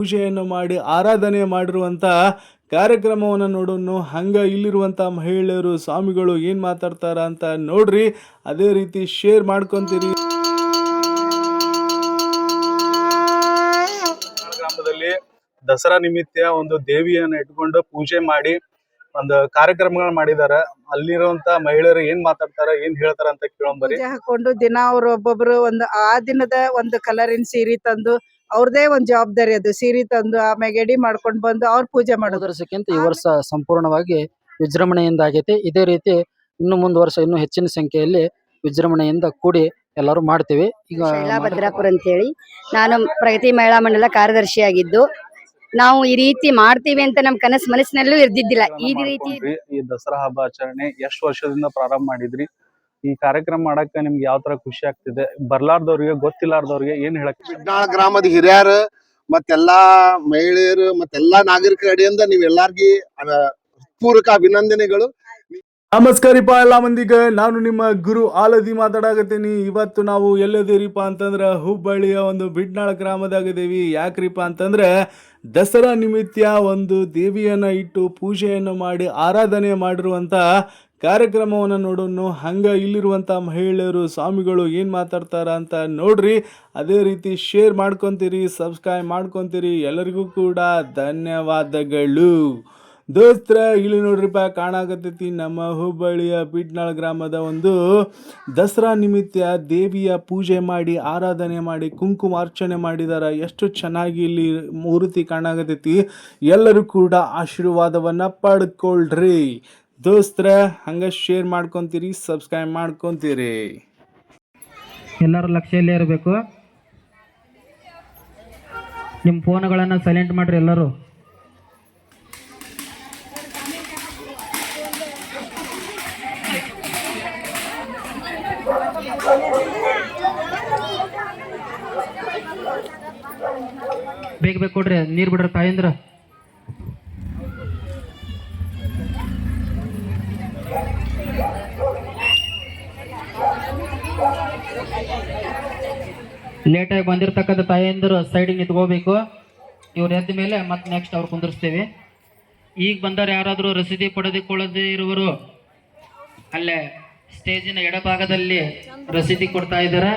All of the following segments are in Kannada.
ಪೂಜೆಯನ್ನು ಮಾಡಿ ಆರಾಧನೆ ಮಾಡಿರುವಂಥ ಕಾರ್ಯಕ್ರಮವನ್ನು ನೋಡೋಣ ಹಂಗ ಇಲ್ಲಿರುವಂಥ ಮಹಿಳೆಯರು ಸ್ವಾಮಿಗಳು ಏನು ಮಾತಾಡ್ತಾರ ಅಂತ ನೋಡ್ರಿ. ಅದೇ ರೀತಿ ಶೇರ್ ಮಾಡ್ಕೊಂತೀರಿ. ಗ್ರಾಮದಲ್ಲಿ ದಸರಾ ನಿಮಿತ್ತ ಒಂದು ದೇವಿಯನ್ನು ಇಟ್ಕೊಂಡು ಪೂಜೆ ಮಾಡಿ ಒಂದು ಕಾರ್ಯಕ್ರಮಗಳು ಮಾಡಿದಾರ. ಅಲ್ಲಿರುವಂತ ಮಹಿಳೆಯರು ಏನ್ ಮಾತಾಡ್ತಾರ ಏನ್ ಹೇಳ್ತಾರ ಅಂತ ಕೇಳಂಬರಿ ಪೂಜೆ ಹಾಕೊಂಡು ದಿನ ಅವ್ರು ಒಬ್ಬೊಬ್ರು ಒಂದು ಆ ದಿನದ ಒಂದು ಕಲರಿನ ಸೀರೆ ತಂದು ಅವ್ರದೇ ಒಂದ್ ಜವಾಬ್ದಾರಿ ಅದು. ಸೀರೆ ತಂದು ಆಮೇಲೆ ಎಡಿ ಮಾಡ್ಕೊಂಡ್ ಬಂದು ಅವ್ರ ಪೂಜೆ ಮಾಡೋದ್ರ ಮಾಡೋದು. ವರ್ಷಕ್ಕಿಂತ ಈ ವರ್ಷ ಸಂಪೂರ್ಣವಾಗಿ ವಿಜೃಂಭಣೆಯಿಂದ ಆಗೈತಿ ಇದೇ ರೀತಿ ಇನ್ನು ಮುಂದ್ ವರ್ಷ ಇನ್ನು ಹೆಚ್ಚಿನ ಸಂಖ್ಯೆಯಲ್ಲಿ ವಿಜೃಂಭಣೆಯಿಂದ ಕೂಡಿ ಎಲ್ಲರೂ ಮಾಡ್ತೀವಿ. ಈಗ ಶೈಲಾ ಭದ್ರಾಪುರ ಅಂತೇಳಿ. ನಾನು ಪ್ರಗತಿ ಮಹಿಳಾ ಮಂಡಲ ಕಾರ್ಯದರ್ಶಿಯಾಗಿದ್ದು. ನಾವು ಈ ರೀತಿ ಮಾಡ್ತೀವಿ ಅಂತ ನಮ್ ಕನಸು ಮನಸ್ಸಿನಲ್ಲೂ ಇರ್ದಿದ್ದಿಲ್ಲ. ಈ ರೀತಿ ಮಾಡ್ಕೊಂಡ್ರಿ. ಈ ದಸರಾ ಹಬ್ಬ ಆಚರಣೆ ಎಷ್ಟ್ ವರ್ಷದಿಂದ ಪ್ರಾರಂಭ ಮಾಡಿದ್ರಿ? ಈ ಕಾರ್ಯಕ್ರಮ ಮಾಡಕ್ಕ ನಿಮ್ಗೆ ಯಾವ ತರ ಖುಷಿ ಆಗ್ತಿದೆ? ಬರ್ಲಾರ್ದವ್ರಿಗೆ ಗೊತ್ತಿಲ್ಲಾರ್ದವ್ರಿಗೆ ಏನ್ ಹೇಳಕ್ ಬಿಡ್ನಾಳ ಗ್ರಾಮದ ಹಿರಿಯರು ಮತ್ತೆಲ್ಲಾ ಮಹಿಳೆಯರು ಮತ್ತೆಲ್ಲಾ ನಾಗರಿಕರ ಅಡಿಯಿಂದ ನೀವ್ ಎಲ್ಲಾರ್ಗಿ ಅದ ಪೂರಕ ಅಭಿನಂದನೆಗಳು. ನಮಸ್ಕಾರಿಪ್ಪ ಎಲ್ಲ ಮಂದಿಗೆ. ನಾನು ನಿಮ್ಮ ಗುರು ಆಲದಿ ಮಾತಾಡಕತ್ತೀನಿ. ಇವತ್ತು ನಾವು ಎಲ್ಲದಿರಿಪ್ಪ ಅಂತಂದ್ರೆ ಹುಬ್ಬಳ್ಳಿಯ ಒಂದು ಬಿಡ್ನಾಳ ಗ್ರಾಮದಾಗಿದ್ದೀವಿ. ಯಾಕ್ರಿಪ್ಪ ಅಂತಂದ್ರೆ ದಸರಾ ನಿಮಿತ್ತ ಒಂದು ದೇವಿಯನ್ನ ಇಟ್ಟು ಪೂಜೆಯನ್ನು ಮಾಡಿ ಆರಾಧನೆ ಮಾಡಿರುವಂಥ ಕಾರ್ಯಕ್ರಮವನ್ನು ನೋಡೋಣ ಹಂಗ ಇಲ್ಲಿರುವಂಥ ಮಹಿಳೆಯರು, ಸ್ವಾಮಿಗಳು ಏನು ಮಾತಾಡ್ತಾರ ಅಂತ ನೋಡ್ರಿ. ಅದೇ ರೀತಿ ಶೇರ್ ಮಾಡ್ಕೊತೀರಿ ಸಬ್ಸ್ಕ್ರೈಬ್ ಮಾಡ್ಕೊತೀರಿ. ಎಲ್ಲರಿಗೂ ಕೂಡ ಧನ್ಯವಾದಗಳು. ದೋಸ್ತ್ರ, ಇಲ್ಲಿ ನೋಡ್ರಿಪ್ಪ ಕಾಣಾಕತ್ತೈತಿ ನಮ್ಮ ಹುಬ್ಬಳ್ಳಿಯ ಪೀಟ್ನಾಳ್ ಗ್ರಾಮದ ಒಂದು ದಸರಾ ನಿಮಿತ್ತ ದೇವಿಯ ಪೂಜೆ ಮಾಡಿ, ಆರಾಧನೆ ಮಾಡಿ ಕುಂಕುಮಾರ್ಚನೆ ಮಾಡಿದಾರೆ. ಎಷ್ಟು ಚೆನ್ನಾಗಿ ಇಲ್ಲಿ ಮೂರ್ತಿ ಕಾಣಾಕತ್ತೈತಿ ಎಲ್ಲರೂ ಕೂಡ ಆಶೀರ್ವಾದವನ್ನ ಪಡ್ಕೊಳ್ರಿ. ದೋಸ್ತ್ರ, ಹಂಗೆ ಶೇರ್ ಮಾಡ್ಕೊಂತೀರಿ ಸಬ್ಸ್ಕ್ರೈಬ್ ಮಾಡ್ಕೊಂತೀರಿ. ಎಲ್ಲರ ಲಕ್ಷ್ಯಲ್ಲೇ ಇರಬೇಕು. ನಿಮ್ಮ ಫೋನ್ಗಳನ್ನು ಸೈಲೆಂಟ್ ಮಾಡಿರಿ ಎಲ್ಲರೂ. ಬೇಗ ಬೇಗ ಕೊಡ್ರಿ, ನೀರು ಬಿಡ್ರಿ ತಾಯಿಂದ್ರ. ಲೇಟಾಗಿ ಬಂದಿರತಕ್ಕಂಥ ತಾಯಂದಿರು ಸೈಡಿಗೆ ನಿಂತ್ಕೋಬೇಕು. ಇವ್ರು ಎದ್ದ ಮೇಲೆ ಮತ್ತೆ ನೆಕ್ಸ್ಟ್ ಅವ್ರು ಕುಂದಿರ್ಸ್ತೀವಿ. ಈಗ ಬಂದವರು ಯಾರಾದರೂ ರಸೀದಿ ಪಡೆದುಕೊಳ್ಳದೇ ಇರುವರು ಅಲ್ಲೇ ಸ್ಟೇಜಿನ ಎಡಭಾಗದಲ್ಲಿ ರಸೀದಿ ಕೊಡ್ತಾ ಇದ್ದಾರೆ.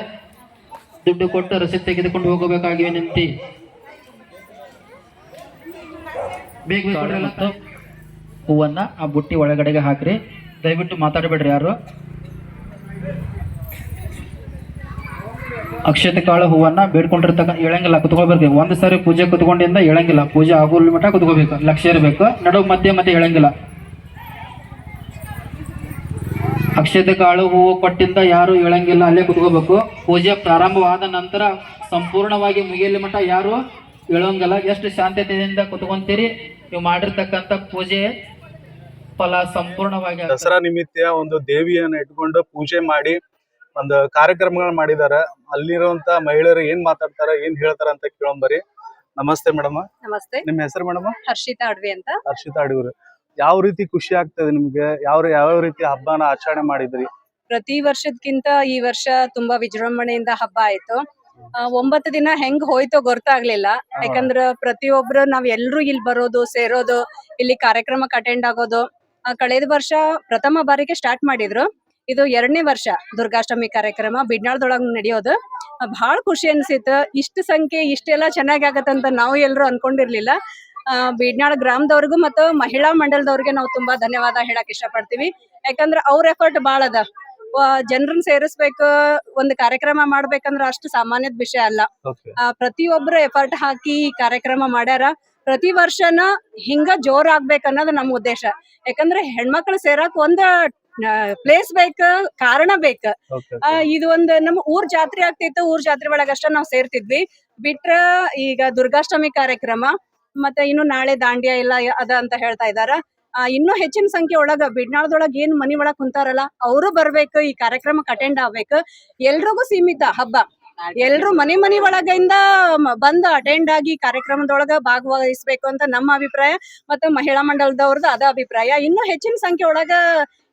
ದುಡ್ಡು ಕೊಟ್ಟು ರಸೀದಿ ತೆಗೆದುಕೊಂಡು ಹೋಗಬೇಕಾಗಿ ವಿನಂತಿ. ಬೇಗ ಹೂವನ್ನ ಆ ಬುಟ್ಟಿ ಒಳಗಡೆಗೆ ಹಾಕ್ರಿ. ದಯವಿಟ್ಟು ಮಾತಾಡಬೇಡ್ರಿ ಯಾರು. ಅಕ್ಷತೆ ಕಾಳು ಹೂವನ್ನ ಬೇಡ್ಕೊಂಡಿರ್ತಕ್ಕ ಹೇಳಂಗಿಲ್ಲ ಕುತ್ಕೊಳ್ಬೇಕು. ಒಂದ್ ಸಾರಿ ಪೂಜೆ ಕುತ್ಕೊಂಡಿಂದ ಎಳಂಗಿಲ್ಲ. ಪೂಜೆ ಆಗೋ ಮಟ್ಟ ಕುತ್ಕೋಬೇಕು. ಲಕ್ಷ ಇರಬೇಕು. ನಡುವು ಮಧ್ಯ ಮತ್ತೆ ಎಳಂಗಿಲ್ಲ. ಅಕ್ಷತೆ ಕಾಳು ಹೂವು ಕೊಟ್ಟಿಂದ ಯಾರು ಹೇಳಂಗಿಲ್ಲ ಅಲ್ಲೇ ಕುತ್ಕೋಬೇಕು. ಪೂಜೆ ಪ್ರಾರಂಭವಾದ ನಂತರ ಸಂಪೂರ್ಣವಾಗಿ ಮುಗಿಯಲಿ ಮಟ್ಟ ಯಾರು ಹೇಳೋಂಗಿಲ್ಲ ಎಷ್ಟು ಶಾಂತತೆಯಿಂದ ಕುತ್ಕೊಂತೀರಿ? ನೀವು ಮಾಡಿರ್ತಕ್ಕಂಥ ಪೂಜೆ ಫಲ ಸಂಪೂರ್ಣವಾಗಿ. ದಸರಾ ನಿಮಿತ್ತ ಒಂದು ದೇವಿಯನ್ನು ಇಟ್ಕೊಂಡು ಪೂಜೆ ಮಾಡಿ ಒಂದು ಕಾರ್ಯಕ್ರಮಗಳನ್ನ ಮಾಡಿದಾರ. ಅಲ್ಲಿರುವಂತ ಮಹಿಳೆಯರು ಏನ್ ಮಾತಾಡ್ತಾರ ಏನ್ ಹೇಳ್ತಾರ ಅಂತ ಕೇಳಂಬರಿ ನಮಸ್ತೆ ಮೇಡಮ್. ನಮಸ್ತೆ. ನಿಮ್ಮ ಹೆಸರು ಮೇಡಮ್? ಹರ್ಷಿತಾ ಅಡ್ವಿ ಅಂತ. ಹರ್ಷಿತಾ ಅಡಿಗರು ಯಾವ ರೀತಿ ಖುಷಿ ಆಗ್ತದೆ ನಿಮ್ಗೆ? ಯಾವ ಯಾವ ರೀತಿ ಹಬ್ಬನ ಆಚರಣೆ ಮಾಡಿದ್ರಿ? ಪ್ರತಿ ವರ್ಷದಕ್ಕಿಂತ ಈ ವರ್ಷ ತುಂಬಾ ವಿಜೃಂಭಣೆಯಿಂದ ಹಬ್ಬ ಆಯ್ತು. ಒಂಬತ್ತು ದಿನ ಹೆಂಗ್ ಹೋಯ್ತೋ ಗೊತ್ತಾಗ್ಲಿಲ್ಲ. ಯಾಕಂದ್ರ ಪ್ರತಿಯೊಬ್ರು ನಾವ್ ಎಲ್ರು ಇಲ್ಲಿ ಬರೋದು ಸೇರೋದು ಇಲ್ಲಿ ಕಾರ್ಯಕ್ರಮಕ್ಕೆ ಅಟೆಂಡ್ ಆಗೋದು. ಕಳೆದ ವರ್ಷ ಪ್ರಥಮ ಬಾರಿಗೆ ಸ್ಟಾರ್ಟ್ ಮಾಡಿದ್ರು. ಇದು ಎರಡನೇ ವರ್ಷ ದುರ್ಗಾಷ್ಟಮಿ ಕಾರ್ಯಕ್ರಮ. ಬಿಡ್ನಾಳದೊಳಗ್ ನಡೆಯೋದು. ಬಹಳ ಖುಷಿ ಅನ್ಸಿತ್ತು ಇಷ್ಟು ಸಂಖ್ಯೆ ಇಷ್ಟೆಲ್ಲ ಚೆನ್ನಾಗಿ ಆಗತ್ತಂತ ನಾವು ಎಲ್ರು ಅನ್ಕೊಂಡಿರ್ಲಿಲ್ಲ. ಆ, ಬೀಡ್ನಾಳ್ ಗ್ರಾಮದವ್ರಿಗೂ ಮತ್ತು ಮಹಿಳಾ ಮಂಡಲದವ್ರಿಗೆ ನಾವು ತುಂಬಾ ಧನ್ಯವಾದ ಹೇಳಕ್ ಇಷ್ಟಪಡ್ತೀವಿ. ಯಾಕಂದ್ರ ಅವ್ರ ಎಫರ್ಟ್ ಭಾಳ ಅದ. ಜನರನ್ನ ಸೇರಿಸ್ಬೇಕು ಒಂದು ಕಾರ್ಯಕ್ರಮ ಮಾಡ್ಬೇಕಂದ್ರ ಅಷ್ಟು ಸಾಮಾನ್ಯದ ವಿಷಯ ಅಲ್ಲ. ಪ್ರತಿಯೊಬ್ರು ಎಫರ್ಟ್ ಹಾಕಿ ಈ ಕಾರ್ಯಕ್ರಮ ಮಾಡ್ಯಾರ. ಪ್ರತಿ ವರ್ಷನ ಹಿಂಗ ಜೋರ್ ಆಗ್ಬೇಕನ್ನೋದು ನಮ್ಮ ಉದ್ದೇಶ. ಯಾಕಂದ್ರೆ ಹೆಣ್ಮಕ್ಳು ಸೇರಕ್ ಒಂದ್ ಪ್ಲೇಸ್ ಬೇಕ ಕಾರಣ ಬೇಕ. ಇದು ಒಂದು ನಮ್ಮ ಊರ್ ಜಾತ್ರೆ ಆಗ್ತಿತ್ತು ಊರ್ ಜಾತ್ರೆ ಒಳಗಷ್ಟ ನಾವ್ ಸೇರ್ತಿದ್ವಿ. ಬಿಟ್ರ ಈಗ ದುರ್ಗಾಷ್ಟಮಿ ಕಾರ್ಯಕ್ರಮ ಮತ್ತೆ ಇನ್ನು ನಾಳೆ ದಾಂಡ್ಯ ಇಲ್ಲ ಅದ ಅಂತ ಹೇಳ್ತಾ ಇದಾರ. ಇನ್ನೂ ಹೆಚ್ಚಿನ ಸಂಖ್ಯೆ ಒಳಗ ಬಿಡ್ನಾಳದೊಳಗ ಏನ್ ಮನಿ ಒಳಗ್ ಕುಂತಾರಲ್ಲ ಅವರು ಬರ್ಬೇಕು ಈ ಕಾರ್ಯಕ್ರಮಕ್ಕೆ ಅಟೆಂಡ್ ಆಗ್ಬೇಕು. ಎಲ್ರಿಗೂ ಸೀಮಿತ ಹಬ್ಬ. ಎಲ್ರು ಮನೆ ಮನಿ ಒಳಗಿಂದ ಬಂದು ಅಟೆಂಡ್ ಆಗಿ ಕಾರ್ಯಕ್ರಮದೊಳಗ ಭಾಗವಹಿಸಬೇಕು ಅಂತ ನಮ್ಮ ಅಭಿಪ್ರಾಯ. ಮತ್ತೆ ಮಹಿಳಾ ಮಂಡಲದವ್ರದ್ದು ಅದ ಅಭಿಪ್ರಾಯ. ಇನ್ನೂ ಹೆಚ್ಚಿನ ಸಂಖ್ಯೆ ಒಳಗ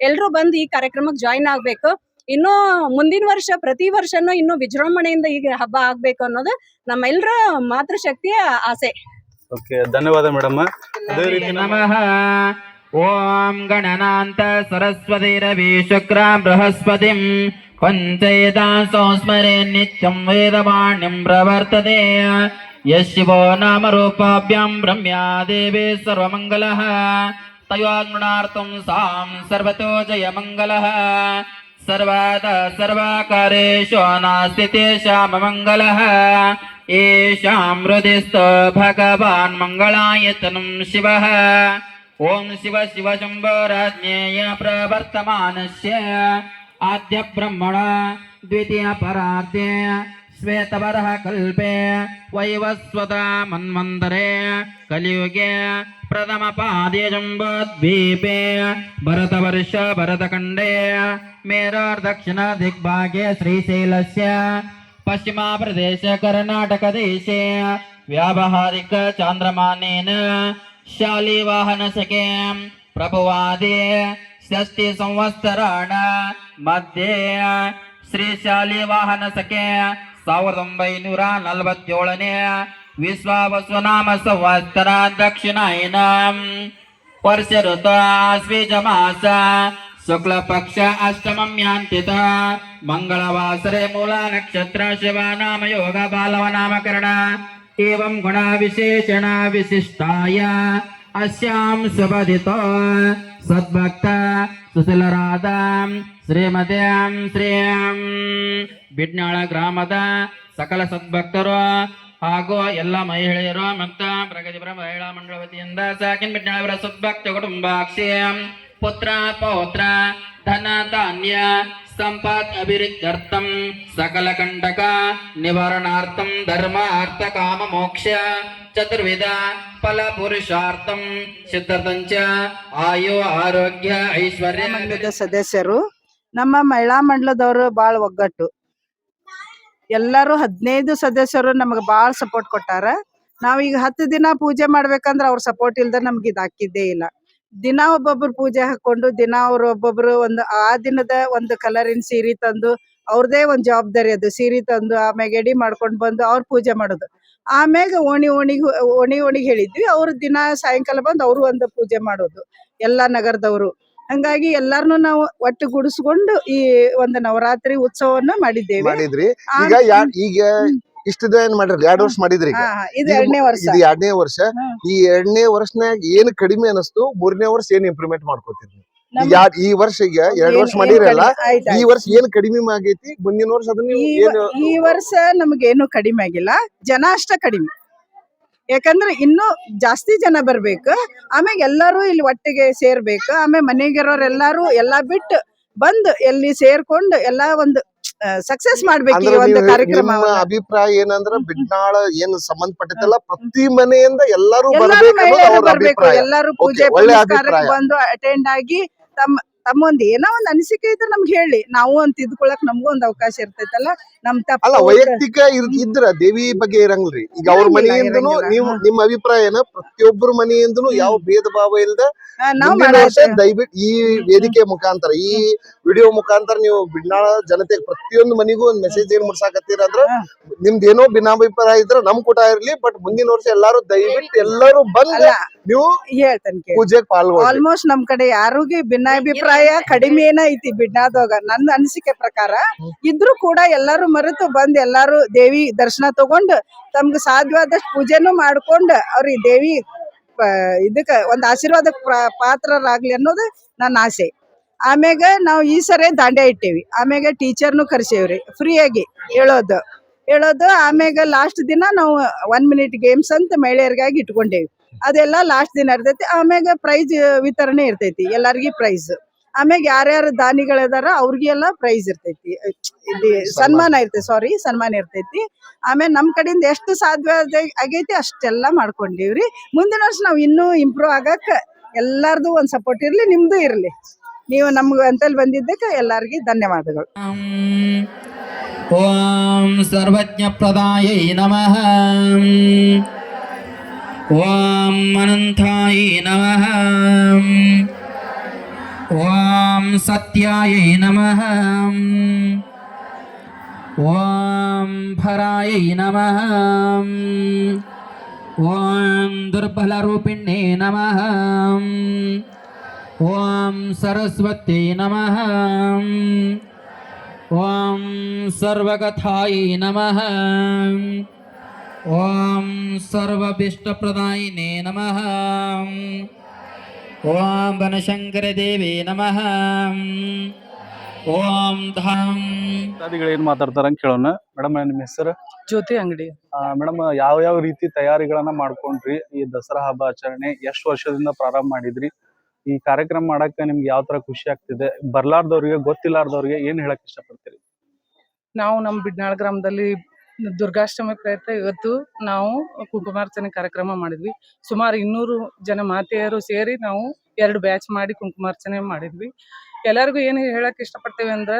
ಎಲ್ರು ಬಂದು ಈ ಕಾರ್ಯಕ್ರಮಕ್ಕೆ ಜಾಯಿನ್ ಆಗ್ಬೇಕು. ಇನ್ನು ಮುಂದಿನ ವರ್ಷ ಪ್ರತಿ ವರ್ಷನೂ ಇನ್ನು ವಿಜೃಂಭಣೆಯಿಂದ ಈಗ ಹಬ್ಬ ಆಗ್ಬೇಕು ಅನ್ನೋದು ನಮ್ಮೆಲ್ಲರ ಮಾತೃಶಕ್ತಿಯ ಆಸೆ. ಓಕೆ ಧನ್ಯವಾದ ಮೇಡಮ್. ಅದೇ ರೀತಿ ನಮಃ. ಓಂ ಗಣನಾಂತ ಸರಸ್ವತಿರವಿ ಶುಕ್ರ ಬೃಹಸ್ಪತಿಂ. कुञ्चयदासौ स्मरे नित्यं वेदवाणीं प्रवर्तते यशिवो नामरूपाभ्यां भ्रम्या देवे सर्वमङ्गलः तयोग्णार्थं सां सर्वतो जयमङ्गलः सर्वदा सर्वाकारेषु नास्ति तेषाममङ्गलः येषां हृदिस्थो भगवान् मङ्गलायतनं शिवः ॐ शिव शिव शम्भो राज्ञेय प्रवर्तमानस्य आद्यब्रह्मण द्वितीयपरार्धे श्वेतवरः कल्पे वैवस्वता मन्वन्तरे कलियुगे प्रथमपादे जम्बोद्वीपे भरतवर्ष भरतखण्डे मेरोर्दक्षिणदिग्भागे श्रीशैलस्य पश्चिमप्रदेश कर्णाटकदेशे व्यावहारिक चान्द्रमानेन शालिवाहनसखे షష్టి సంవత్సరాణ ಮಧ್ಯೆ ಶ್ರೀಶಾಲಿ ವಾಹನ ಸಖೆ ಸಾವಿರದ ಒಂಬೈನೂರ ನಲವತ್ತೇಳನೇ ವಿಶ್ವಾವಸುನಾಮ ಸಂವತ್ಸರ ದಕ್ಷಿಣಾಯನ ವರ್ಷ ಋತು ಆಶ್ವೀಜ ಮಾಸ ಶುಕ್ಲ ಪಕ್ಷ ಅಷ್ಟಮ್ಯಾಂತಿತ ಮಂಗಳವಾಸರೆ ಮೂಲ ನಕ್ಷತ್ರ ಶಿವ ನಾಮ ಯೋಗ ಬಾಲವ ನಾಮಕರಣ ಏವಂ ಗುಣ ವಿಶೇಷಣ ವಿಶಿಷ್ಟಾಯ ಅಸ್ಯಾಂ ಸುಭದಿತ ಸದ್ಭಕ್ತ ಸುಶೀಲರಾದ ಶ್ರೀಮತಿ ಶ್ರೀಂ ಬಿಡ್ನಾಳ ಗ್ರಾಮದ ಸಕಲ ಸದ್ಭಕ್ತರು ಹಾಗೂ ಎಲ್ಲ ಮಹಿಳೆಯರು ಮತ್ತು ಪ್ರಗತಿಪರ ಮಹಿಳಾ ಮಂಡಳ ವತಿಯಿಂದ ಸಾಕಿನ್ ಬಿಡ್ನಾಳವರ ಸದ್ಭಕ್ತ ಕುಟುಂಬಾಕ್ಷಿ. ಪುತ್ರ, ಪೌತ್ರ, ಧನ, ಧಾನ್ಯ, ಸಂಪತ್ ಅಭಿವೃದ್ಧ್ಯರ್ಥಂ ಸಕಲ ಕಂಟಕ, ನಿವಾರಣಾರ್ಥಂ ಧರ್ಮ ಅರ್ಥ ಕಾಮ, ಮೋಕ್ಷ, ಚತುರ್ವಿಧ, ಫಲ ಪುರುಷಾರ್ಥಂ, ಸಿದ್ಧರ್ಥಂಚ, ಆಯು, ಆರೋಗ್ಯ, ಐಶ್ವರ್ಯ. ಮಂಡಲದ ಸದಸ್ಯರು, ನಮ್ಮ ಮಹಿಳಾ ಮಂಡಲದವರು ಬಾಳ ಒಗ್ಗಟ್ಟು. ಎಲ್ಲರೂ ಹದಿನೈದು ಸದಸ್ಯರು ನಮಗೆ ಬಾಳ ಸಪೋರ್ಟ್ ಕೊಟ್ಟಾರ. ನಾವೀಗ ಹತ್ತು ದಿನ ಪೂಜೆ ಮಾಡ್ಬೇಕಂದ್ರೆ ಅವ್ರ ಸಪೋರ್ಟ್ ಇಲ್ದ ನಮ್ಗೆ ಇದಾಕಿದ್ದೇ ಇಲ್ಲ. ದಿನ ಒಬ್ಬೊಬ್ರು ಪೂಜೆ ಹಾಕೊಂಡು ದಿನ ಅವ್ರು ಒಬ್ಬೊಬ್ರು ಒಂದು ಆ ದಿನದ ಒಂದು ಕಲರಿನ ಸೀರೆ ತಂದು ಅವ್ರದೇ ಒಂದು ಜವಾಬ್ದಾರಿ ಅದು. ಸೀರೆ ತಂದು ಆಮೇಲೆ ಎಡಿ ಮಾಡ್ಕೊಂಡ್ ಬಂದು ಅವ್ರು ಪೂಜೆ ಮಾಡೋದು. ಆಮ್ಯಾಗ ಓಣಿ ಓಣಿಗೆ ಓಣಿ ಓಣಿಗೆ ಹೇಳಿದ್ವಿ ಅವ್ರು ದಿನ ಸಾಯಂಕಾಲ ಬಂದು ಅವರು ಒಂದು ಪೂಜೆ ಮಾಡೋದು ಎಲ್ಲಾ ನಗರದವರು. ಹಂಗಾಗಿ ಎಲ್ಲಾರ್ನು ನಾವು ಒಟ್ಟುಗೂಡಿಸ್ಕೊಂಡು ಈ ಒಂದು ನವರಾತ್ರಿ ಉತ್ಸವವನ್ನ ಮಾಡಿದ್ದೇವೆ. ಮಾಡಿದ್ರಿ. ಈಗ ಯಾ- ಈಗ ಇಷ್ಟ ದಿನ ಏನ್ ಮಾಡ್ರಿ ಎರಡ್ ವರ್ಷ ಮಾಡಿದ್ರಿ ಈಗ. ಹಾ, ಹಾ, ಇದು ಎರಡನೇ ವರ್ಷ. ಇದು ಎರಡನೇ ವರ್ಷ. ಹ್ಮ್. ಈ ಎರಡನೇ ವರ್ಷನಾಗ ಏನ್ ಕಡಿಮೆ ಅನಸ್ತು ಮೂರನೇ ವರ್ಷ ಏನ್ ಇಂಪ್ರೂವ್ಮೆಂಟ್ ಮಾಡ್ಕೋತೀರಿ ಈಗ ಈ ವರ್ಷ ಈಗ ಎರಡ್ ವರ್ಷ ಏನ್ ಮಾಡಿರಲ್ಲ ಕಡಿಮೆ- ಆಯ್ತ್ ಈ ಆಯ್ತ್. ವರ್ಷ ಏನ್ ಕಡಿಮೆ ಆಗೈತಿ? ಮುಂದಿನ ವರ್ಷ ಅದನ್ನ ನೀವು ಈ ಏನ್ ವ- ಈ ವರ್ಷ ನಮ್ಗೇನು ಕಡಿಮೆ ಆಗಿಲ್ಲ. ಜನ ಅಷ್ಟ ಕಡಿಮೆ. ಯಾಕಂದ್ರೆ ಇನ್ನು ಜಾಸ್ತಿ ಜನ ಬರ್ಬೇಕು. ಆಮೇಲೆ ಎಲ್ಲರೂ ಇಲ್ಲಿ ಒಟ್ಟಿಗೆ ಸೇರ್ಬೇಕು. ಆಮೇಲೆ ಮನೆಗಿರೋರೆಲ್ಲಾರು ಎಲ್ಲಾ ಬಿಟ್ಟು ಬಂದು ಎಲ್ಲಿ ಸೇರ್ಕೊಂಡು ಎಲ್ಲಾ ಒಂದು ಸಕ್ಸಸ್ ಮಾಡ್ಬೇಕು ಈ ಒಂದು ನೀವು ಕಾರ್ಯಕ್ರಮ ಅಭಿಪ್ರಾಯ ಏನಂದ್ರ ಬಿಡ್ನಾಳ ಏನ್ ಸಂಬಂಧಪಟ್ಟಿದ್ದಲ್ಲ ಪ್ರತಿ ಮನೆಯಿಂದ ಎಲ್ಲರೂ ಎಲ್ಲಾರು ಬರ್ಬೇಕು ಮಹಿಳೆಯರು ಎಲ್ಲಾರು ಪೂಜೆ ಪುನಸ್ಕಾರಕ್ಕೆ ಬಂದು ಅಟೆಂಡ್ ಆಗಿ ತಮ್ಮ ತಮ್ಮ ಒಂದ್ ಏನೋ ಒಂದ್ ಅನಿಸಿಕೆ ಇದ್ರೆ ನಮ್ಗೆ ಹೇಳಿ. ನಾವು ಅಂತ ಇದ್ಕೊಳಕ್ ನಮ್ಗೂ ಒಂದ್ ಅವಕಾಶ ಇರ್ತೈತಲ್ಲ? ನಮ್ ಅಲ್ಲ ತಪ್ಪು ವೈಯಕ್ತಿಕ ಇರ್- ಇದ್ರ ದೇವಿ ಬಗ್ಗೆ ಇರಂಗಿಲ್ರಿ. ಈಗ ಅವ್ರ ಇರಂಗಿಲ್ಲ, ಮನೆಯಿಂದನು ಇರಂಗಿಲ್ಲ. ನೀವು. ನಿಮ್ಮ ಏನ? ಪ್ರತಿಯೊಬ್ಬರ ಮನೆಯಿಂದನು ಯಾವ ಭೇದ ಭಾವ ಇಲ್ದ ನಾವ್ ಮುಂದಿನ ವರ್ಷ ಮಾಡಾಯ್ತು ದಯವಿಟ್ಟು ಈ ವೇದಿಕೆ ಮುಖಾಂತರ ಈ ವಿಡಿಯೋ ಮುಖಾಂತರ ನೀವು ಬಿಡ್ನಾಳ ಜನತೆಗೆ ಪ್ರತಿಯೊಂದು ಮನೆಗೂ ಒಂದ್ ಮೆಸೇಜ್ ಏನ್ ಮುಡ್ಸಾಕತ್ತೀರ ಅಂದ್ರ ಹಾ. ನಿಮ್ದು ಏನೋ ಭಿನ್ನಾಭಿಪ್ರಾಯ ಇದ್ರ ನಮ್ ಕೂಟ ಇರ್ಲಿ ಬಟ್ ಮುಂದಿನ ವರ್ಷ ಎಲ್ಲಾರು ದಯವಿಟ್ಟು ಎಲ್ಲಾರು ಬಂದ ಅಲ್ಲ ನೀವು ಹೇಳ್ತೇನೆ ಪೂಜೆಗೆ ಪಾಲ್ಗೊಳ್ಳಿ. ಆಲ್ಮೋಸ್ಟ್ ನಮ್ ಕಡೆ ಯಾರಿಗೆ ಭಿನ್ನಾಭಿಪ್ರಾಯ ಕಡಿಮೆ ಕಡಿಮೆನ ಐತಿ ಬಿಡ್ನಾದೋಗ. ನನ್ನ ಅನಿಸಿಕೆ ಪ್ರಕಾರ ಇದ್ರು ಕೂಡ ಎಲ್ಲಾರು ಮರೆತು ಬಂದ್ ಎಲ್ಲಾರು ದೇವಿ ದರ್ಶನ ತಗೊಂಡ್ ತಮ್ಗ್ ಸಾಧ್ಯವಾದಷ್ಟು ಪೂಜೆನೂ ಮಾಡ್ಕೊಂಡ್ ಅವ್ರಿಗೆ ದೇವಿ ಇದಕ್ಕ ಒಂದ್ ಆಶೀರ್ವಾದ ಪಾತ್ರರಾಗ್ಲಿ ಅನ್ನೋದು ನನ್ನ ಆಸೆ. ಆಮ್ಯಾಗ ನಾವು ಈ ಸರಿ ದಾಂಡ್ಯ ಇಟ್ಟೇವಿ. ಆಮ್ಯಾಗ ಟೀಚರ್ನು ಕರ್ಸೇವ್ರಿ ಫ್ರೀಯಾಗಿ ಹೇಳೋದು. ಹೇಳೋದು ಆಮ್ಯಾಗ ಲಾಸ್ಟ್ ದಿನ ನಾವು ಒನ್ ಮಿನಿಟ್ ಗೇಮ್ಸ್ ಅಂತ ಮಹಿಳೆಯರಿಗಾಗಿ ಇಟ್ಕೊಂಡೇವಿ. ಅದೆಲ್ಲ ಲಾಸ್ಟ್ ದಿನ ಇರ್ತೈತಿ. ಆಮ್ಯಾಗ ಪ್ರೈಸ್ ವಿತರಣೆ ಇರ್ತೈತಿ. ಎಲ್ಲಾರ್ಗಿ ಪ್ರೈಸ್ ಆಮ್ಯಾಗ ಯಾರ್ಯಾರು ದಾನಿಗಳಿದಾರ ಅವ್ರಿಗೆಲ್ಲ ಪ್ರೈಸ್ ಇರ್ತೈತಿ. ಇದು ಸನ್ಮಾನ. ಇರ್ತೈತಿ ಸಾರಿ ಸನ್ಮಾನ ಇರ್ತೈತಿ. ಆಮೇಲೆ ನಮ್ ಕಡೆಯಿಂದ ಎಷ್ಟು ಸಾಧ್ಯ ಆಗೈತಿ ಅಷ್ಟೆಲ್ಲ ಮಾಡ್ಕೊಂಡಿವ್ರಿ ಮುಂದಿನ ವರ್ಷ ನಾವ್ ಇನ್ನೂ ಇಂಪ್ರೂವ್ ಆಗಕ್ ಎಲ್ಲಾರ್ದು ಒಂದ್ ಸಪೋರ್ಟ್ ಇರ್ಲಿ ನಿಮ್ದು ಇರ್ಲಿ. ನೀವು ನಮ್ಗೆ ಅಂತಲ್ಲಿ ಬಂದಿದ್ದಕ್ಕೆ ಎಲ್ಲಾರ್ಗಿ ಧನ್ಯವಾದಗಳು. ಓಂ ಸರ್ವಜ್ಞ ಪ್ರದಾಯ ನಮಃ. ಓಂ ಅನಂತಾಯ ನಮಃ. ಓಂ ಸತ್ಯಾಯೈ ನಮಃ ಓಂ ಭರಾಯೈ ನಮಃ ಓಂ ದುರ್ಬಲರೂಪಿಣ್ಯೇ ನಮಃ ಓಂ ಸರಸ್ವತಿ ನಮಃ ಓಂ ಸರ್ವಗಥಾಯಿ ನಮಃ ಓಂ ಸರ್ವಭಿಷ್ಟಪ್ರದಾಯಿನೇ ನಮಃ ಓಂ ಬನಶಂಕರ ದೇವಿ ನಮಃ. ಓಂ ಧಾಮ್ ಅಧಿಕಾರಿಗಳು ಏನ್ ಮಾತಾಡ್ತಾರ ಅಂತ ಕೇಳೋಣ. ಮೇಡಮ್ ನಿಮ್ಮ ಹೆಸರು? ಜ್ಯೋತಿ ಅಂಗಡಿ. ಮೇಡಮ್ ಯಾವ ಯಾವ ರೀತಿ ತಯಾರಿಗಳನ್ನ ಮಾಡ್ಕೊಂಡ್ರಿ? ಈ ದಸರಾ ಹಬ್ಬ ಆಚರಣೆ ಎಷ್ಟು ವರ್ಷದಿಂದ ಪ್ರಾರಂಭ ಮಾಡಿದ್ರಿ? ಈ ಕಾರ್ಯಕ್ರಮ ಮಾಡಕ್ಕೆ ನಿಮ್ಗೆ ಯಾವ ತರ ಖುಷಿ ಆಗ್ತಿದೆ? ಬರ್ಲಾರ್ದವ್ರಿಗೆ ಗೊತ್ತಿಲ್ಲಾರ್ದವ್ರಿಗೆ ಏನ್ ಹೇಳಕ್ ಇಷ್ಟಪಡ್ತೀರಿ? ನಾವು ನಮ್ಮ ಬಿಡ್ನಾಳ್ ಗ್ರಾಮದಲ್ಲಿ ದುರ್ಗಾಷ್ಟಮಿ ಪ್ರಯುಕ್ತ ಇವತ್ತು ನಾವು ಕುಂಕುಮಾರ್ಚನೆ ಕಾರ್ಯಕ್ರಮ ಮಾಡಿದ್ವಿ. ಸುಮಾರು ಇನ್ನೂರು ಜನ ಮಾತೆಯರು ಸೇರಿ ನಾವು ಎರಡು ಬ್ಯಾಚ್ ಮಾಡಿ ಕುಂಕುಮಾರ್ಚನೆ ಮಾಡಿದ್ವಿ. ಎಲ್ಲರಿಗೂ ಏನು ಹೇಳಕ್ ಇಷ್ಟಪಡ್ತೇವೆ ಅಂದ್ರೆ,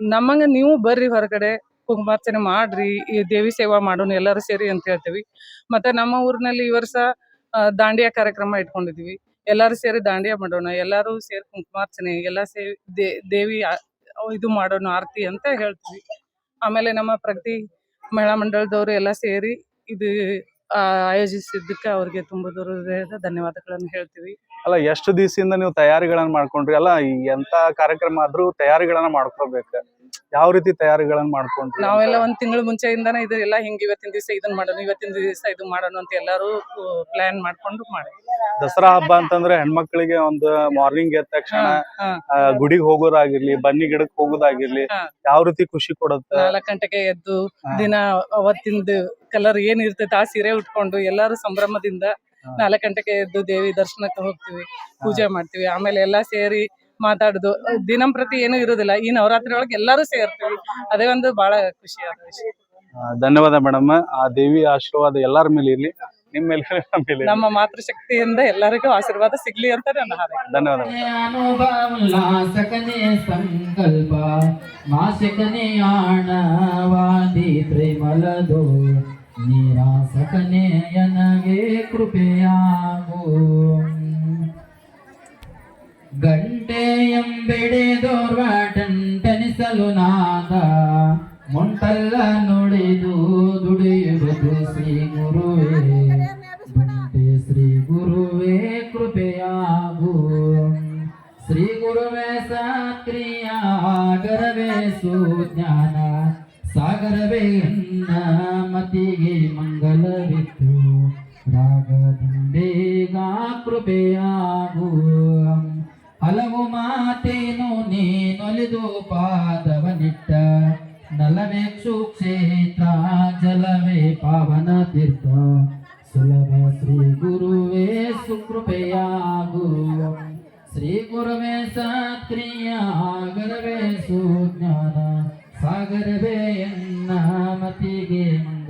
ನಮ್ಮಂಗ ನೀವು ಬರ್ರಿ ಹೊರಗಡೆ, ಕುಂಕುಮಾರ್ಚನೆ ಮಾಡ್ರಿ, ಈ ದೇವಿ ಸೇವಾ ಮಾಡೋಣ ಎಲ್ಲರೂ ಸೇರಿ ಅಂತ ಹೇಳ್ತೇವಿ. ಮತ್ತೆ ನಮ್ಮ ಊರಿನಲ್ಲಿ ಈ ವರ್ಷ ದಾಂಡಿಯಾ ಕಾರ್ಯಕ್ರಮ ಇಟ್ಕೊಂಡಿದ್ವಿ. ಎಲ್ಲರೂ ಸೇರಿ ದಾಂಡಿಯಾ ಮಾಡೋಣ, ಎಲ್ಲರೂ ಸೇರಿ ಕುಂಕುಮಾರ್ಚನೆ, ಎಲ್ಲ ಸೇರಿ ದೇವಿ ಇದು ಮಾಡೋಣ, ಆರತಿ ಅಂತ ಹೇಳ್ತೀವಿ. ಆಮೇಲೆ ನಮ್ಮ ಪ್ರಗತಿ ಮಹಿಳಾ ಮಂಡಳದವರು ಎಲ್ಲ ಸೇರಿ ಇದು ಆಯೋಜಿಸಿದ್ದಕ್ಕೆ ಅವ್ರಿಗೆ ತುಂಬಾ ದೂರದ ಧನ್ಯವಾದಗಳನ್ನು ಹೇಳ್ತೀವಿ. ಅಲ್ಲ, ಎಷ್ಟು ದಿವಸದಿಂದ ನೀವು ತಯಾರಿಗಳನ್ನ ಮಾಡ್ಕೊಂಡ್ರಿ? ಅಲ್ಲ ಎಂತ ಕಾರ್ಯಕ್ರಮ ಆದ್ರೂ ತಯಾರಿಗಳನ್ನ ಮಾಡ್ಕೋಬೇಕು ಯಾವ ರೀತಿ ತಯಾರಿಗಳನ್ನ ಮಾಡ್ಕೊಂಡು ನಾವೆಲ್ಲ ಒಂದ್ ತಿಂಗಳ ಮುಂಚೆಯಿಂದಾನೇ ಇದೆಲ್ಲ ಹಿಂಗ್ ಇವತ್ತಿನ ದಿವಸ ಇದನ್ನ ಮಾಡೋಣ ಇವತ್ತಿನ ದಿವಸ ಇದು ಮಾಡೋಣ ಅಂತ ಎಲ್ಲರೂ ಪ್ಲಾನ್ ಮಾಡ್ಕೊಂಡು ಮಾಡಿ ದಸರಾ ಹಬ್ಬ ಅಂತಂದ್ರೆ ಹೆಣ್ಮಕ್ಳಿಗೆ ಒಂದು ಮಾರ್ನಿಂಗ್ ಎದ್ದ ತಕ್ಷಣ ಗುಡಿಗೆ ಹೋಗೋದಾಗಿರ್ಲಿ ಬನ್ನಿ ಗಿಡಕ್ ಹೋಗೋದಾಗಿರ್ಲಿ. ಯಾವ ರೀತಿ ಖುಷಿ ಕೊಡುತ್ತೆ ನಾಲ್ಕು ಗಂಟೆಗೆ ಎದ್ದು. ದಿನ ಅವತ್ತಿಂದ ಕಲರ್ ಏನ್ ಇರ್ತೈತೆ ಆ ಸೀರೆ ಉಟ್ಕೊಂಡು ಎಲ್ಲಾರು ಸಂಭ್ರಮದಿಂದ. ನಾಲ್ಕು ಗಂಟೆಗೆ ಎದ್ದು ದೇವಿ ದರ್ಶನಕ್ಕೆ ಹೋಗ್ತೀವಿ ಪೂಜೆ ಮಾಡ್ತೀವಿ ಆಮೇಲೆ ಎಲ್ಲಾ ಸೇರಿ ಮಾತಾಡುದು. ದಿನಂಪ್ರತಿ ಏನು ಇರುದಿಲ್ಲ. ಈ ನವರಾತ್ರಿ ಒಳಗೆ ಎಲ್ಲರೂ ಸೇರ್ತೀವಿ. ಅದೇ ಒಂದು ಬಹಳ ಖುಷಿಯಾದ ವಿಷಯ. ಧನ್ಯವಾದ ಮೇಡಮ್ ಆ ದೇವಿ ಆಶೀರ್ವಾದ ಎಲ್ಲರ ಮೇಲೆ ಇರ್ಲಿ. ನಿಮ್ ಮೇಲೆ ನಮ್ಮ ಮೇಲೆ ನಮ್ಮ ಮಾತೃಶಕ್ತಿಯಿಂದ ಎಲ್ಲರಿಗೂ ಆಶೀರ್ವಾದ ಸಿಗ್ಲಿ ಅಂತ ನನ್ನ ಹಾರೈಕೆ. ಧನ್ಯವಾದ ಅನುಭವಲ್ಲಾಸಕನೆ ಸಂಕಲ್ಪ ನಾಶಕನೆ ಆಣವಾದಿ ಪ್ರೇಮಲದು ನಿರಾಸಕನೆ ನನಗೆ ಕೃಪೆಯಾಗು. ಗಂಟೆ ಎಂಬೆಡೆ ಟಂಟನಿಸಲು ನಾದ. ಮೊಂಟಲ್ಲ ನುಡಿದು ದುಡಿಯುವುದು ಶ್ರೀ ಗುರುವೇ. ದುಂಟೆ ಶ್ರೀ ಗುರುವೇ ಕೃಪೆಯಾಗು. ಶ್ರೀ ಗುರುವೇ ಸಕ್ರಿಯಾಗರವೇ ಸುಜ್ಞಾನ. ಸಾಗರವೇ ಎನ್ನ